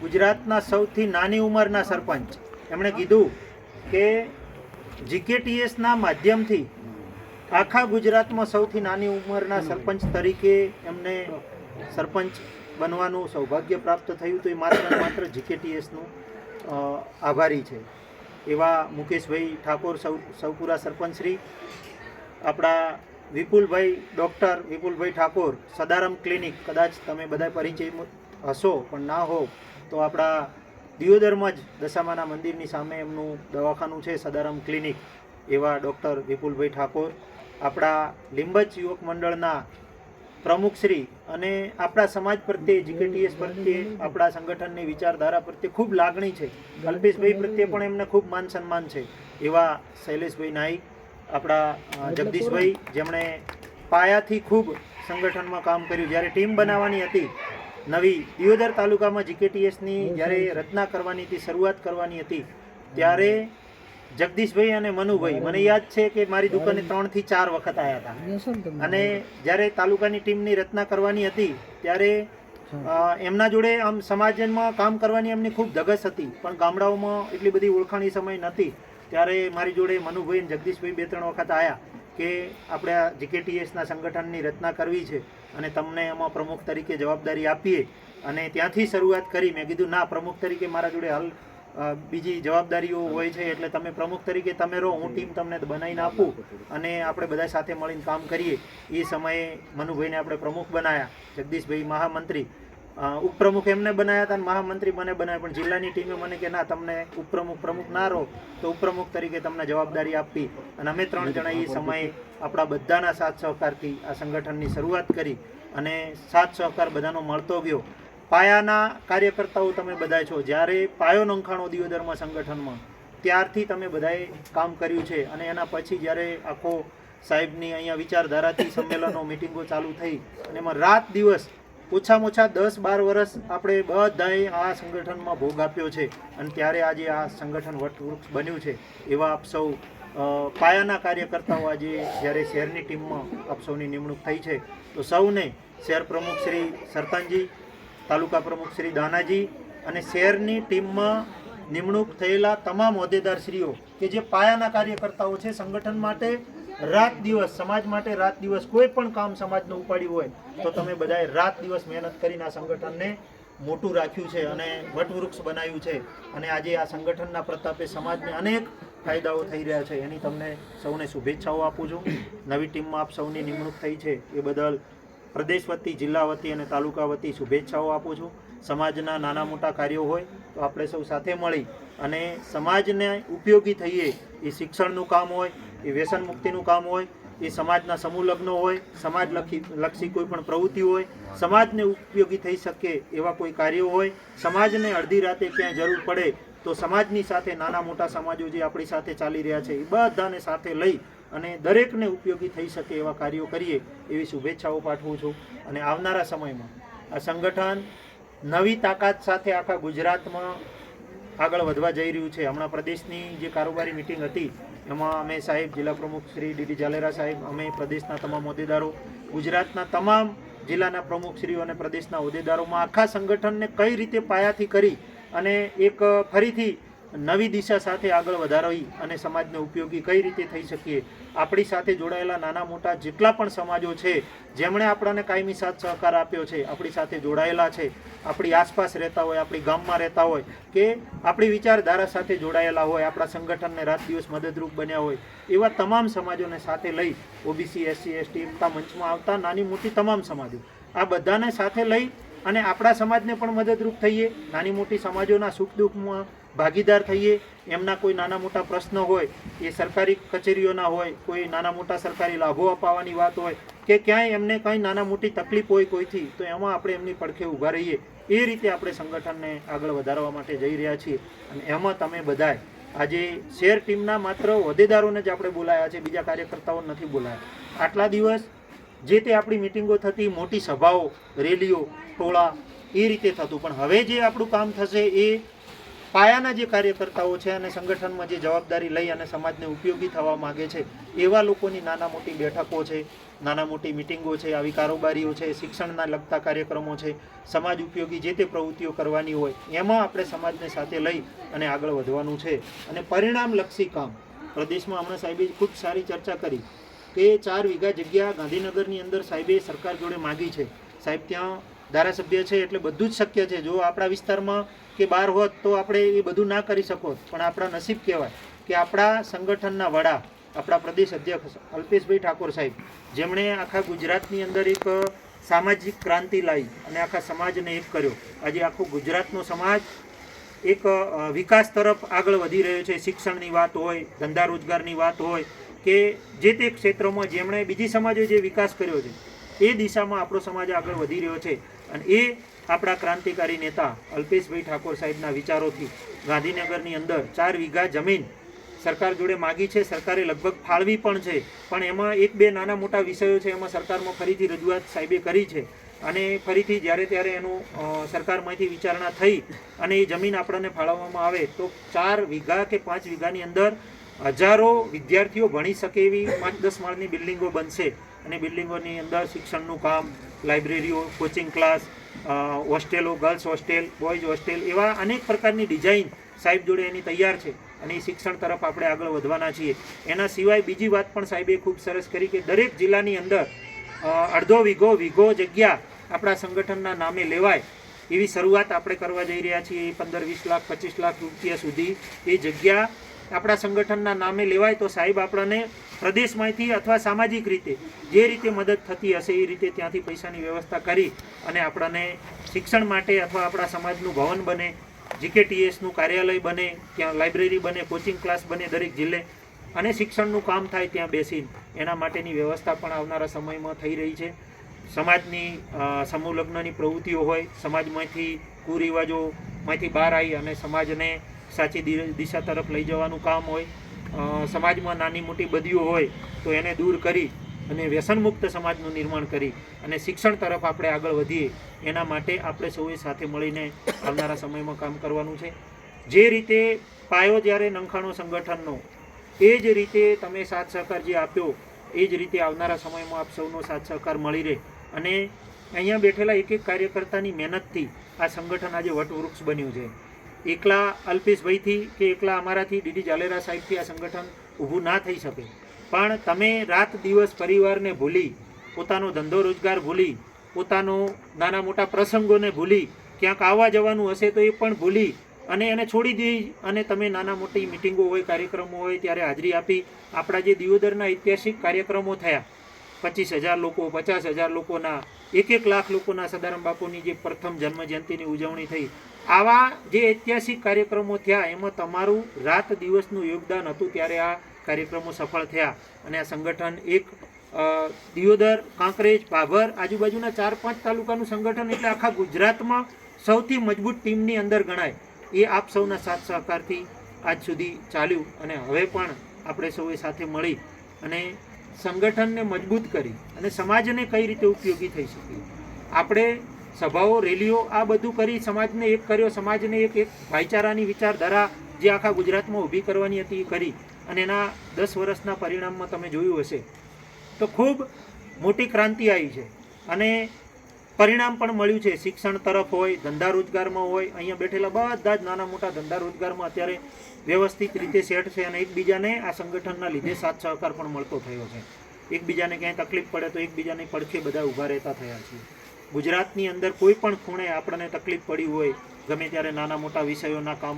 ગુજરાતના સૌથી નાની ઉંમરના સરપંચ. એમણે કીધું કે જીકેટીએસના માધ્યમથી આખા ગુજરાતમાં સૌથી નાની ઉંમરના સરપંચ તરીકે એમને સરપંચ બનવાનું સૌભાગ્ય પ્રાપ્ત થયું તો એ માત્ર માત્ર જીકેટીએસનું આભારી છે. એવા મુકેશભાઈ ઠાકોર સૌ, સૌપુરા સરપંચશ્રી, આપણા વિપુલભાઈ ડૉક્ટર વિપુલભાઈ ઠાકોર, સદારામ ક્લિનિક, કદાચ તમે બધા પરિચય હશો, પણ ના હો તો આપણા દિયોદરમાં જ દશામાના મંદિરની સામે એમનું દવાખાનું છે, સદારામ ક્લિનિક, એવા ડૉક્ટર વિપુલભાઈ ઠાકોર. આપણા લીંબજ યુવક મંડળના પ્રમુખશ્રી અને આપણા સમાજ પ્રત્યે, જીકેટીએસ પ્રત્યે, આપણા સંગઠનની વિચારધારા પ્રત્યે ખૂબ લાગણી છે. કલ્પેશભાઈ પ્રત્યે પણ એમને ખૂબ માન સન્માન છે, એવા શૈલેષભાઈ નાઈક, આપણા જગદીશભાઈ, જેમણે પાયાથી ખૂબ સંગઠનમાં કામ કર્યું. જ્યારે ટીમ બનાવવાની હતી નવી દિયોદર તાલુકામાં જીકેટીએસની જ્યારે રચના કરવાની હતી શરૂઆત કરવાની હતી ત્યારે જગદીશભાઈ અને મનુભાઈ મને યાદ છે કે મારી દુકાને ત્રણથી ચાર વખત આવ્યા હતા. અને જ્યારે તાલુકાની ટીમની રચના કરવાની હતી ત્યારે એમના જોડે આમ સમાજમાં કામ કરવાની એમની ખૂબ ધગસ હતી પણ ગામડાઓમાં એટલી બધી ઓળખાણી સમય નથી ત્યારે મારી જોડે મનુભાઈ અને જગદીશભાઈ બે ત્રણ વખત આવ્યા કે આપણે આ જીકેટીએસના સંગઠનની રચના કરવી છે અને તમને એમાં પ્રમુખ તરીકે જવાબદારી આપીએ અને ત્યાંથી શરૂઆત કરી, મેં કીધું, ના, પ્રમુખ તરીકે મારા જોડે હાલ બીજી જવાબદારીઓ હોય છે એટલે તમે પ્રમુખ તરીકે તમે રહો, હું ટીમ તમને બનાવીને આપું અને આપણે બધા સાથે મળીને કામ કરીએ. એ સમયે મનુભાઈને આપણે પ્રમુખ બનાવ્યા જગદીશભાઈ મહામંત્રી. ઉપપ્રમુખ એમને બનાવ્યા હતા અને મહામંત્રી મને બનાવ્યા, પણ જિલ્લાની ટીમે મને કે, ના, તમને ઉપપ્રમુખ, પ્રમુખ ના રહો, તો ઉપપ્રમુખ તરીકે તમને જવાબદારી આપી. અને અમે ત્રણ જણા એ સમયે આપણા બધાના સાથ સહકારથી આ સંગઠનની શરૂઆત કરી અને સાથ સહકાર બધાનો મળતો ગયો. પાયાના કાર્યકર્તાઓ તમે બધા છો. જ્યારે પાયો નંખાણો દિયોદરમાં સંગઠનમાં, ત્યારથી તમે બધાએ કામ કર્યું છે. અને એના પછી જ્યારે આખો સાહેબની અહીંયા વિચારધારાથી સંમેલનો, મિટિંગો ચાલુ થઈ, અને એમાં રાત દિવસ ઓછામાં ઓછા દસ બાર વર્ષ આપણે બધાએ આ સંગઠનમાં ભોગ આપ્યો છે અને ત્યારે આજે આ સંગઠન વટવૃક્ષ બન્યું છે. એવા આપ સૌ પાયાના કાર્યકર્તાઓ આજે જ્યારે શહેરની ટીમમાં આપ સૌની નિમણૂક થઈ છે, તો સૌને શહેર પ્રમુખ શ્રી સરપંચજી તાલુકા પ્રમુખ શ્રી દાનાજી અને શહેરની ટીમમાં નિમણૂક થયેલા તમામ હોદ્દેદારશ્રીઓ કે જે પાયાના કાર્યકર્તાઓ છે સંગઠન માટે રાત દિવસ, સમાજ માટે રાત દિવસ કોઈ પણ કામ સમાજનું ઉપાડ્યું હોય, તો તમે બધાએ રાત દિવસ મહેનત કરીને આ સંગઠનને મોટું રાખ્યું છે અને વટવૃક્ષ બનાવ્યું છે. અને આજે આ સંગઠનના પ્રતાપે સમાજને અનેક ફાયદાઓ થઈ રહ્યા છે. એની તમને સૌને શુભેચ્છાઓ આપું છું. નવી ટીમમાં આપ સૌની નિમણૂક થઈ છે. એ બદલ પ્રદેશ વતી જિલ્લા વતી અને તાલુકા વતી શુભેચ્છાઓ આપું છું. સમાજના નાના મોટા કાર્યો હોય તો આપણે સૌ સાથે મળી અને સમાજને ઉપયોગી થઈએ એ શિક્ષણનું કામ હોય, એ વ્યસન મુક્તિનું કામ હોય, એ સમાજના સમૂહ લગ્નો હોય, સમાજ લખી, લક્ષી કોઈ પણ પ્રવૃત્તિ હોય, સમાજને ઉપયોગી થઈ શકે એવા કોઈ કાર્યો હોય, સમાજને અડધી રાતે ક્યાંય જરૂર પડે તો સમાજની સાથે નાના મોટા સમાજો જે આપણી સાથે ચાલી રહ્યા છે એ બધાને સાથે લઈ અને દરેકને ઉપયોગી થઈ શકે એવા કાર્યો કરીએ એવી શુભેચ્છાઓ પાઠવું છું. અને આવનારા સમયમાં આ સંગઠન નવી તાકાત સાથે આખા ગુજરાતમાં આગળ વધવા જઈ રહ્યું છે. હમણાં પ્રદેશની જે કારોબારી મિટિંગ હતી, એમાં અમે સાહેબ, જિલ્લા પ્રમુખ શ્રી ડીડી જાલેરા સાહેબ, અમે પ્રદેશના તમામ હોદ્દેદારો, ગુજરાતના તમામ જિલ્લાના પ્રમુખશ્રીઓ અને પ્રદેશના હોદ્દેદારોમાં આખા સંગઠનને કઈ રીતે પાયાથી કરી અને એક ફરીથી નવી દિશા સાથે આગળ વધારવી અને સમાજને ઉપયોગી કઈ રીતે થઈ શકીએ? આપણી સાથે જોડાયેલા નાના મોટા જેટલા પણ સમાજો છે, જેમણે આપણને કાયમી સાથ સહકાર આપ્યો છે, આપણી સાથે જોડાયેલા છે, આપણી આસપાસ રહેતા હોય, આપણી ગામમાં રહેતા હોય, કે આપણી વિચારધારા સાથે જોડાયેલા હોય, આપણા સંગઠનને રાત દિવસ મદદરૂપ બન્યા હોય, એવા તમામ સમાજોને સાથે લઈ ઓબીસી, એસસી, એસટી, એકતા મંચમાં આવતા નાની મોટી તમામ સમાજો, આ બધાને સાથે લઈ અને આપણા સમાજને પણ મદદરૂપ થઈએ. નાની મોટી સમાજોના સુખ દુઃખમાં ભાગીદાર થઈએ, એમના કોઈ નાના મોટા પ્રશ્નો હોય, એ સરકારી કચેરીઓના હોય, કોઈ નાના મોટા સરકારી લાભો અપાવવાની વાત હોય, કે ક્યાંય એમને કંઈ નાના મોટી તકલીફ હોય કોઈથી, તો એમાં આપણે એમની પડખે ઊભા રહીએ. એ રીતે આપણે સંગઠનને આગળ વધારવા માટે જઈ રહ્યા છીએ. અને એમાં તમે બધાએ આજે શેર ટીમના માત્ર હોદ્દેદારોને જ આપણે બોલાયા છે, બીજા કાર્યકર્તાઓ નથી બોલાયા. આટલા દિવસ જે તે આપણી મિટિંગો થતી, મોટી સભાઓ, રેલીઓ, ટોળા, એ રીતે થતું. પણ હવે જે આપણું કામ થશે, એ પાયાના જે કાર્યકર્તાઓ છે અને સંગઠનમાં જે જવાબદારી લઈ અને સમાજને ઉપયોગી થવા માગે છે, એવા લોકોની નાના મોટી બેઠકો છે નાના મોટી મિટિંગો છે, આવી કારોબારીઓ છે, શિક્ષણના લગતા કાર્યક્રમો છે, સમાજ ઉપયોગી જે તે પ્રવૃત્તિઓ કરવાની હોય, એમાં આપણે સમાજને સાથે લઈ અને આગળ વધવાનું છે. અને પરિણામલક્ષી કામ, પ્રદેશમાં હમણાં સાહેબે ખૂબ સારી ચર્ચા કરી કે ચાર વીઘા જગ્યા ગાંધીનગરની અંદર સાહેબે સરકાર જોડે માગી છે. સાહેબ, ત્યાં ધારાસભ્ય છે એટલે બધું જ શક્ય છે. જો આપણા વિસ્તારમાં કે બહાર હોત તો આપણે એ બધું ના કરી શકો પણ આપણા નસીબ કહેવાય કે આપણા સંગઠનના વડા, આપણા પ્રદેશ અધ્યક્ષ અલ્પેશભાઈ ઠાકોર સાહેબ, જેમણે આખા ગુજરાતની અંદર એક સામાજિક ક્રાંતિ લાવી અને આખા સમાજને એક કર્યો. આજે આખો ગુજરાતનો સમાજ એક વિકાસ તરફ આગળ વધી રહ્યો છે. શિક્ષણની વાત હોય, ધંધા રોજગારની વાત હોય કે જે તે ક્ષેત્રોમાં જેમણે બીજી સમાજે જે વિકાસ કર્યો છે, એ દિશામાં આપણો સમાજ આગળ વધી રહ્યો છે. અને એ આપણા ક્રાંતિકારી નેતા અલ્પેશભાઈ ઠાકોર સાહેબના વિચારોથી ગાંધીનગરની અંદર ચાર વીઘા જમીન સરકાર જોડે માગી છે. સરકારે લગભગ ફાળવી પણ છે. પણ એમાં એક બે નાના મોટા વિષયો છે એમાં સરકારમાં ફરીથી રજૂઆત સાહેબે કરી છે. અને ફરીથી જ્યારે ત્યારે એનું સરકારમાંથી વિચારણા થઈ અને એ જમીન આપણને ફાળવવામાં આવે તો ચાર વીઘા કે પાંચ વીઘાની અંદર હજારો વિદ્યાર્થીઓ ભણી શકે એવી પાંચ દસ માળની બિલ્ડિંગો બનશે. અને બિલ્ડિંગોની અંદર શિક્ષણનું કામ, લાઇબ્રેરીઓ, કોચિંગ ક્લાસ હોસ્ટેલો, ગર્લ્સ હોસ્ટેલ, બોયઝ હોસ્ટેલ એવા અનેક પ્રકારની ડિઝાઇન સાહેબ જોડે એની તૈયાર છે અને એ શિક્ષણ તરફ આપણે આગળ વધવાના છીએ. એના સિવાય બીજી વાત પણ સાહેબે ખૂબ સરસ કરી કે દરેક જિલ્લાની અંદર અડધો વીઘો વીઘો જગ્યા આપણા સંગઠનના નામે લેવાય એવી શરૂઆત આપણે કરવા જઈ રહ્યા છીએ. પંદર વીસ લાખ, પચીસ લાખ રૂપિયા સુધી એ જગ્યા આપણા સંગઠનના નામે લેવાય તો સાહેબ આપણને પ્રદેશમાંથી અથવા સામાજિક રીતે જે રીતે મદદ થતી હશે એ રીતે ત્યાંથી પૈસાની વ્યવસ્થા કરી અને આપણને શિક્ષણ માટે અથવા આપણા સમાજનું ભવન બને, જીકેટીએસનું કાર્યાલય બને, ત્યાં લાઇબ્રેરી બને, કોચિંગ ક્લાસ બને દરેક જિલ્લે અને શિક્ષણનું કામ થાય ત્યાં બેસીને. એના માટેની વ્યવસ્થા પણ આવનારા સમયમાં થઈ રહી છે. સમાજની સમૂહલગ્નની સમૂહ લગ્નની પ્રવૃત્તિઓ હોય, સમાજમાંથી કુરિવાજોમાંથી બહાર આવી અને સમાજને સાચી દિશા તરફ લઈ જવાનું કામ હોય સમાજમાં નાની મોટી બદીઓ હોય, તો એને દૂર કરી અને વ્યસનમુક્ત સમાજનું નિર્માણ કરી અને શિક્ષણ તરફ આપણે આગળ વધીએ, એના માટે આપણે સૌએ સાથે મળીને આવનારા સમયમાં કામ કરવાનું છે. જે રીતે પાયો જ્યારે નંખાણો સંગઠનનો, એ જ રીતે તમે સાથ સહકાર જે આપ્યો, એ જ રીતે આવનારા સમયમાં આપ સૌનો સાથ સહકાર મળી રહે. અને અહીંયા બેઠેલા એક એક કાર્યકર્તાની મહેનતથી આ સંગઠન આજે વટવૃક્ષ બન્યું છે. એકલા અલ્પેશભાઈથી કે એકલા અમારાથી ડીડી જાલેરા સાહેબથી આ સંગઠન ઊભું ના થઈ શકે. પણ તમે રાત દિવસ પરિવારને ભૂલી, પોતાનો ધંધો રોજગાર ભૂલી, પોતાનો નાના મોટા પ્રસંગોને ભૂલી, ક્યાંક આવવા જવાનું હશે તો એ પણ ભૂલી અને એને છોડી દઈ અને તમે નાના મોટી મિટિંગો હોય, કાર્યક્રમો હોય ત્યારે હાજરી આપી આપણા જે દિયોદરના ઐતિહાસિક કાર્યક્રમો થયા, પચીસ હજાર લોકો, પચાસ હજાર લોકોના, એક એક લાખ લોકોના સદારામ બાપુની જે પ્રથમ જન્મજયંતિની ઉજવણી થઈ આવા જે ઐતિહાસિક કાર્યક્રમો થયા, એમાં તમારું રાત દિવસનું યોગદાન હતું ત્યારે આ કાર્યક્રમો સફળ થયા. અને આ સંગઠન એક દિયોદર, કાંકરેજ ભાભર આજુબાજુના ચાર પાંચ તાલુકાનું સંગઠન એટલે આખા ગુજરાતમાં સૌથી મજબૂત ટીમની અંદર ગણાય. એ આપ સૌના સાથ સહકારથી આજ સુધી ચાલ્યું અને હવે પણ આપણે સૌએ સાથે મળી અને સંગઠનને મજબૂત કરી અને સમાજને કઈ રીતે ઉપયોગી થઈ શકીએ આપણે સભાઓ, રેલીઓ, આ બધું કરી સમાજને એક કર્યો. સમાજને એક એક ભાઈચારાની વિચારધારા જે આખા ગુજરાતમાં ઊભી કરવાની હતી એ કરી. અને એના દસ વર્ષના પરિણામમાં તમે જોયું હશે. તો ખૂબ મોટી ક્રાંતિ આવી છે. અને પરિણામ પણ મળ્યું છે. શિક્ષણ તરફ હોય, ધંધા રોજગારમાં હોય, અહીંયા બેઠેલા બધા જ નાના મોટા ધંધા રોજગારમાં અત્યારે વ્યવસ્થિત રીતે સેટ છે અને એકબીજાને આ સંગઠનના લીધે સાથ સહકાર પણ મળતો થયો છે. એકબીજાને ક્યાંય તકલીફ પડે તો એકબીજાની પડખે બધા ઊભા રહેતા થયા છે ગુજરાતની અંદર કોઈ પણ ખૂણે આપણને તકલીફ પડી હોય, ગમે ત્યારે નાના મોટા વિષયોના કામ